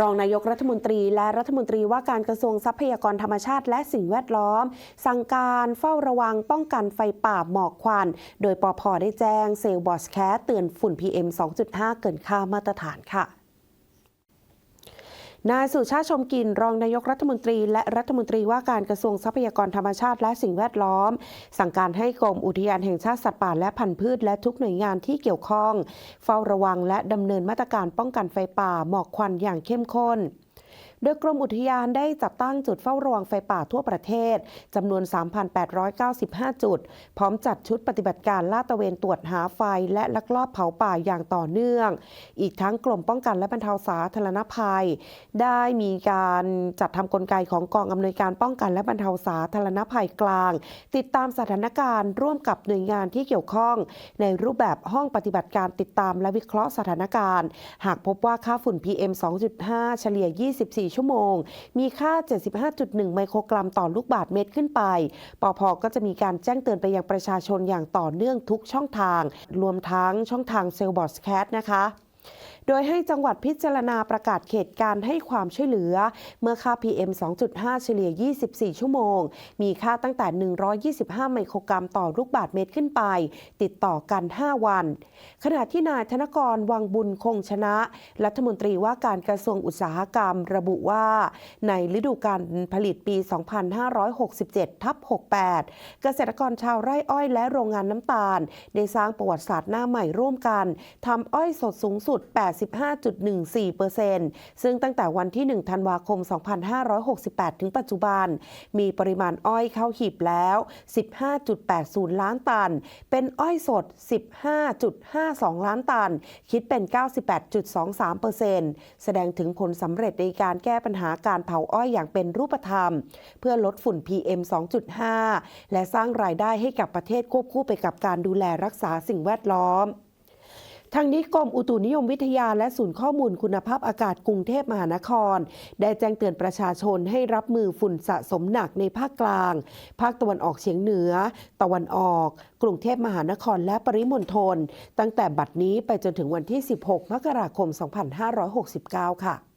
รองนายกรัฐมนตรีและรัฐมนตรีว่าการกระทรวงทรัพยากรธรรมชาติและสิ่งแวดล้อม สั่งการเฝ้าระวังป้องกันไฟป่าหมอกควัน โดยปอพได้แจ้งเซลล์บอสแคสเตือนฝุ่น PM 2.5 เกินค่ามาตรฐานค่ะ นายสุชาติชมกินรองนายกรัฐมนตรี และรัฐมนตรีว่าการกระทรวงทรัพยากรธรรมชาติและสิ่งแวดล้อม สั่งการให้กรมอุทยานแห่งชาติสัตว์ป่าและพันธุ์พืชและทุกหน่วยงานที่เกี่ยวข้อง เฝ้าระวังและดำเนินมาตรการป้องกันไฟป่าหมอกควันอย่างเข้มข้น โดยกรมอุทยานได้จัดตั้งจุดเฝ้าระวังไฟป่าทั่วประเทศจำนวน 3,895 จุด พร้อมจัดชุดปฏิบัติการลาดตระเวนตรวจหาไฟและลักลอบเผาป่าอย่างต่อเนื่อง อีกทั้งกรมป้องกันและบรรเทาสาธารณภัย ได้มีการจัดทำกลไกของกองอำนวยการป้องกันและบรรเทาสาธารณภัยกลาง ติดตามสถานการณ์ร่วมกับหน่วยงานที่เกี่ยวข้อง ในรูปแบบห้องปฏิบัติการติดตามและวิเคราะห์สถานการณ์ หากพบว่าค่าฝุ่น PM 2.5 เฉลี่ย 24ชั่วโมง มีค่า 75.1 ไมโครกรัมต่อลูกบาศก์เมตรขึ้นไป ปอพก็จะมีการแจ้งเตือนไปยังประชาชนอย่างต่อเนื่องทุกช่องทาง รวมทั้งช่องทางเซลล์บอสแคทนะคะ โดยให้จังหวัดพิจารณาประกาศเขตการให้ความช่วยเหลือ เมื่อค่า PM 2.5 เฉลี่ย 24 ชั่วโมง มีค่าตั้งแต่ 125 ไมโครกรัมต่อลูกบาศก์เมตรขึ้นไป ติดต่อกัน 5 วัน ขณะที่นายธนกรวังบุญคงชนะ รัฐมนตรีว่าการกระทรวงอุตสาหกรรม ระบุว่า ในฤดูการผลิตปี 2567 ทับ 68 เกษตรกรชาวไร่อ้อยและโรงงานน้ำตาล ได้สร้างประวัติศาสตร์หน้าใหม่ร่วมกันทำอ้อยสดสูงสุด8 85.14%ซึ่งตั้งแต่วันที่ 1 ธันวาคม 2568 ถึงปัจจุบัน มีปริมาณอ้อยเข้าหีบแล้ว 15.80 ล้านตัน เป็นอ้อยสด 15.52 ล้านตัน คิดเป็น 98.23%แสดงถึงผลสำเร็จในการแก้ปัญหาการเผาอ้อยอย่างเป็นรูปธรรม เพื่อลดฝุ่น PM 2.5 และสร้างรายได้ให้กับประเทศควบคู่ไปกับการดูแลรักษาสิ่งแวดล้อม ทางนี้กรมอุตุนิยมวิทยาและศูนย์ข้อมูลคุณภาพอากาศกรุงเทพมหานคร ได้แจ้งเตือนประชาชนให้รับมือฝุ่นสะสมหนักในภาคกลาง ภาคตะวันออกเฉียงเหนือ ตะวันออก กรุงเทพมหานครและปริมณฑลตั้งแต่บัดนี้ไปจนถึงวันที่ 16 มกราคม 2569 ค่ะ